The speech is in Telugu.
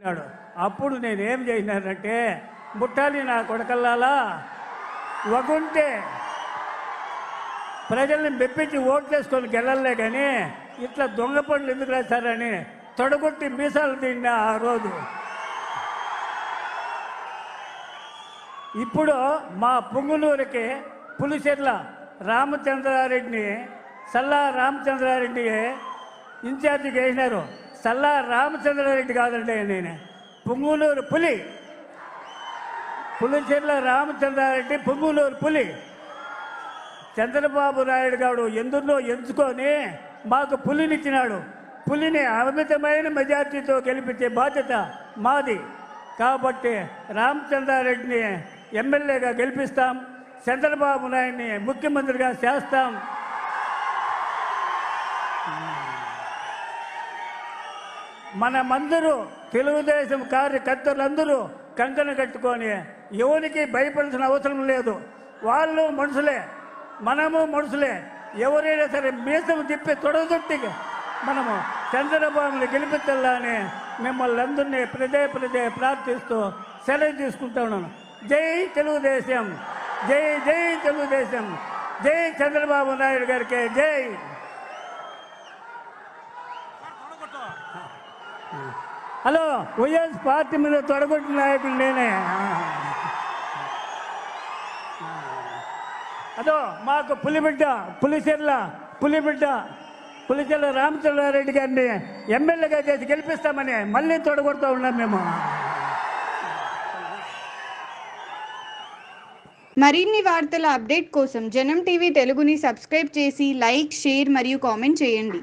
అన్నాడు అప్పుడు నేనేం చేసినానంటే ముట్టాలి నా కొడకల్లాలా? వగుంటే ప్రజల్ని మెప్పించి ఓట్లేసుకొని గెలలే కానీ ఇట్లా దొంగ పనులు ఎందుకు రాశారని తొడగొట్టి మీసాలు తిన్నా ఆ రోజు. ఇప్పుడు మా పొంగులూరికి పులిచెర్ల రామచంద్రారెడ్డిని సల్లా రామచంద్రారెడ్డి ఇన్ఛార్జికి వేసినారు సల్లా రామచంద్రారెడ్డి కాదండి నేను. పుంగునూరు పులి. పులిచెర్ల రామచంద్రారెడ్డి పుంగునూరు పులి. చంద్రబాబు నాయుడు గారు ఎందులో ఎంచుకొని మాకు పులినిచ్చినాడు. పులిని అమితమైన మెజార్టీతో గెలిపించే బాధ్యత మాది. కాబట్టి రామచంద్రారెడ్డిని ఎమ్మెల్యేగా గెలిపిస్తాం. చంద్రబాబు నాయుడిని ముఖ్యమంత్రిగా చేస్తాం. మనమందరూ తెలుగుదేశం కార్యకర్తలందరూ కంకణ కట్టుకొని ఎవరికి భయపడాల్సిన అవసరం లేదు. వాళ్ళు మనుషులే. మనము మనుషులే. ఎవరైనా సరే మీసం తిప్పి తొడగొట్టి మనము చంద్రబాబుని గెలిపించాలని మిమ్మల్ని అందరినీ ప్రదే ప్రదే ప్రార్థిస్తూ సెలవు తీసుకుంటా ఉన్నాను. జై తెలుగుదేశం. జై జై తెలుగుదేశం. జై చంద్రబాబు నాయుడు గారికి జై. హలో వైఎస్ పార్టీ మీద తొడగొట్టిన నాయకుడు నేనే. అదో మాకు పులిబిడ్డ పులిచెర్ల పులిబిడ్డ పులిచెర్ల రామచంద్రారెడ్డి గారిని ఎమ్మెల్యేగా చేసి గెలిపిస్తామని మళ్ళీ తొడగొడుతూ ఉన్నాం మేము. మరిన్ని వార్తల అప్డేట్ కోసం జనం టీవీ తెలుగుని సబ్స్క్రైబ్ చేసి లైక్ షేర్ మరియు కామెంట్ చేయండి.